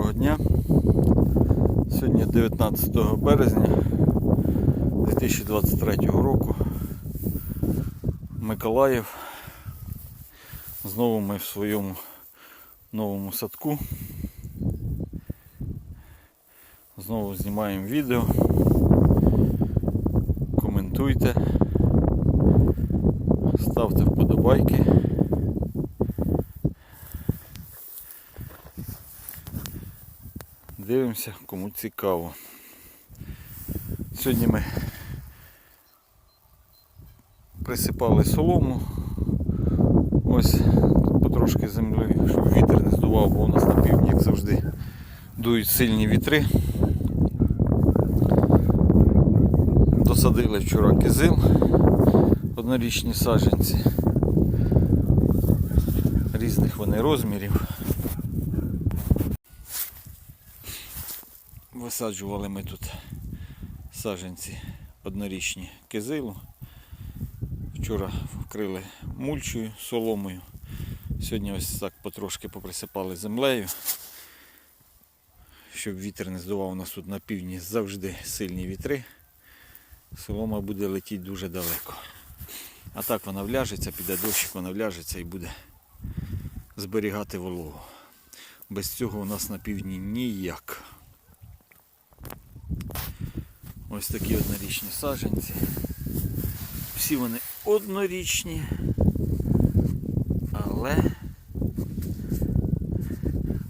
Доброго дня. Сьогодні 19 березня 2023 року. Миколаїв. Знову ми в своєму новому садку. Знову знімаємо відео. Коментуйте. Ставте вподобайки. Дивимося, кому цікаво. Сьогодні ми присипали солому. Ось потрошки землі, щоб вітер не здував, бо у нас на півдні, як завжди, дують сильні вітри. Досадили вчора кизил, однорічні саджанці. Різних вони розмірів. Висаджували ми тут саджанці однорічні кизилу. Вчора вкрили мульчою, соломою. Сьогодні ось так потрошки поприсипали землею. Щоб вітер не здував у нас тут на півдні завжди сильні вітри. Солома буде летіти дуже далеко. А так вона вляжеться, піде дощик, вона вляжеться і буде зберігати вологу. Без цього у нас на півдні ніяк. Ось такі однорічні саджанці. Всі вони однорічні, але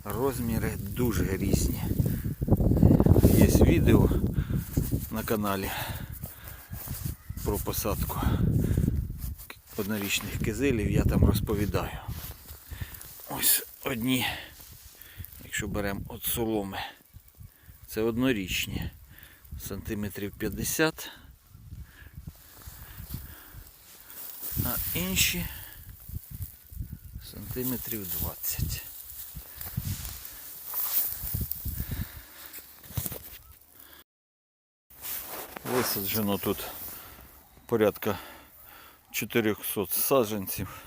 розміри дуже різні. Є відео на каналі про посадку однорічних кизилів, я там розповідаю. Ось одні, якщо беремо от соломи, це однорічні сантиметрів 50, а інші сантиметрів 20. Висаджено тут порядка 400 саджанців.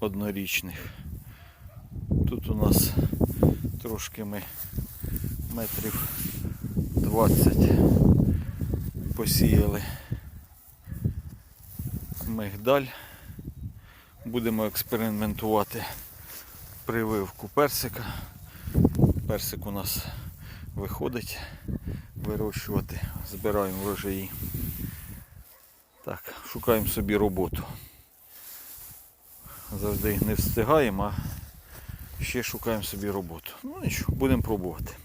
Однорічних. Тут у нас трошки ми метрів 20 посіяли мигдаль. Будемо експериментувати прививку персика. Персик у нас виходить вирощувати, збираємо врожаї. Так, шукаємо собі роботу. Завжди не встигаємо, а ще шукаємо собі роботу. Ну нічого, будемо пробувати.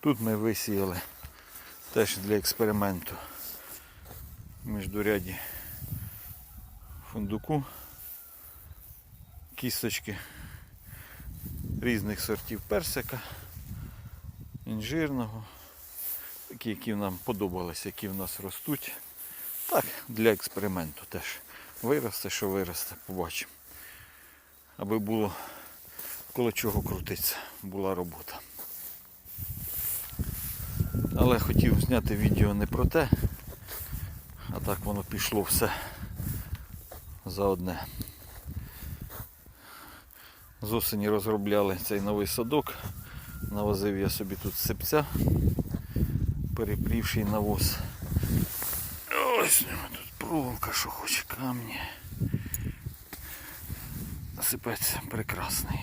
Тут ми висіяли теж для експерименту міждуряді фундуку, кісточки різних сортів персика, інжирного, такі, які нам подобалися, які в нас ростуть. Так, для експерименту теж. Виросте, що виросте, побачимо. Аби було коло чого крутиться, була робота. Але хотів зняти відео не про те, а так воно пішло все за одне. З осені розробляли цей новий садок. Навозив я собі тут сипця, перепрівший навоз. Ось тут проволока, що хоче камні. Сипець прекрасний.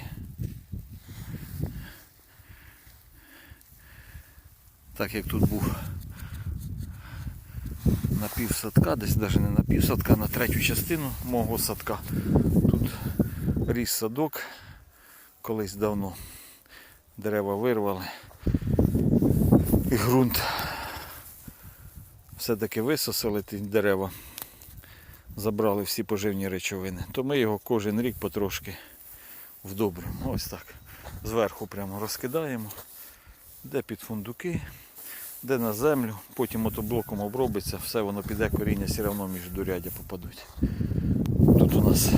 Так як тут був на пів садка, десь навіть не на пів садка, а на третю частину мого садка. Тут ріс садок колись давно. Дерева вирвали. І ґрунт все-таки висосали ті дерева, забрали всі поживні речовини, то ми його кожен рік потрошки вдобрюємо. Ось так. Зверху прямо розкидаємо, де під фундуки, де на землю, потім мотоблоком обробиться, все воно піде, коріння все одно між дурядя попадуть. Тут у нас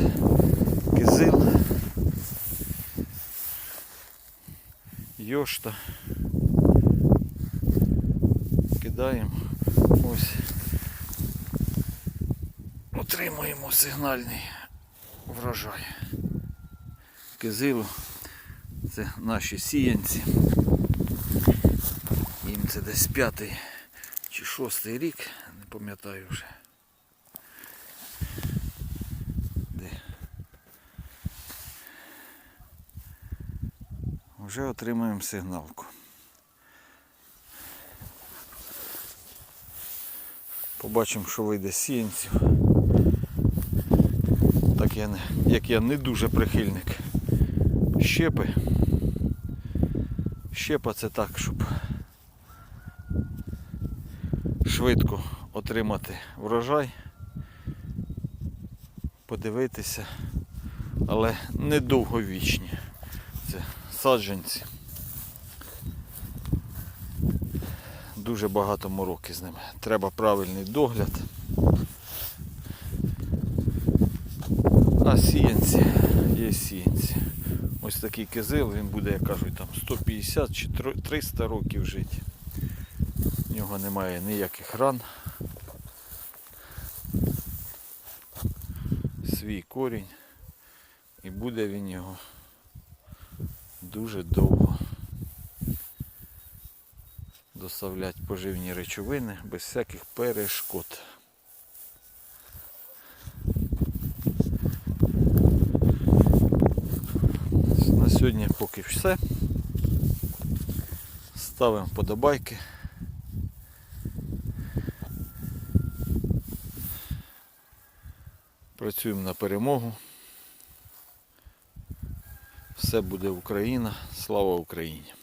кизил, йошта. Кидаємо. Ось. Отримуємо сигнальний врожай. Кизило. Це наші сіянці. Це десь п'ятий чи шостий рік, не пам'ятаю вже. Де? Вже отримуємо сигналку. Побачимо, що вийде з сіянців. Так я не, як я не дуже прихильник щепи. Щепа це так, щоб швидко отримати врожай, подивитися, але не довговічні. Це саджанці. Дуже багато мороки з ними. Треба правильний догляд. А сіянці є сіянці. Ось такий кизил, він буде, як кажуть, там 150 чи 300 років жити. Нього немає ніяких ран. Свій корінь. І буде він його дуже довго доставляти поживні речовини без всяких перешкод. На сьогодні поки все. Ставимо подобайки. Працюємо на перемогу. Все буде Україна. Слава Україні!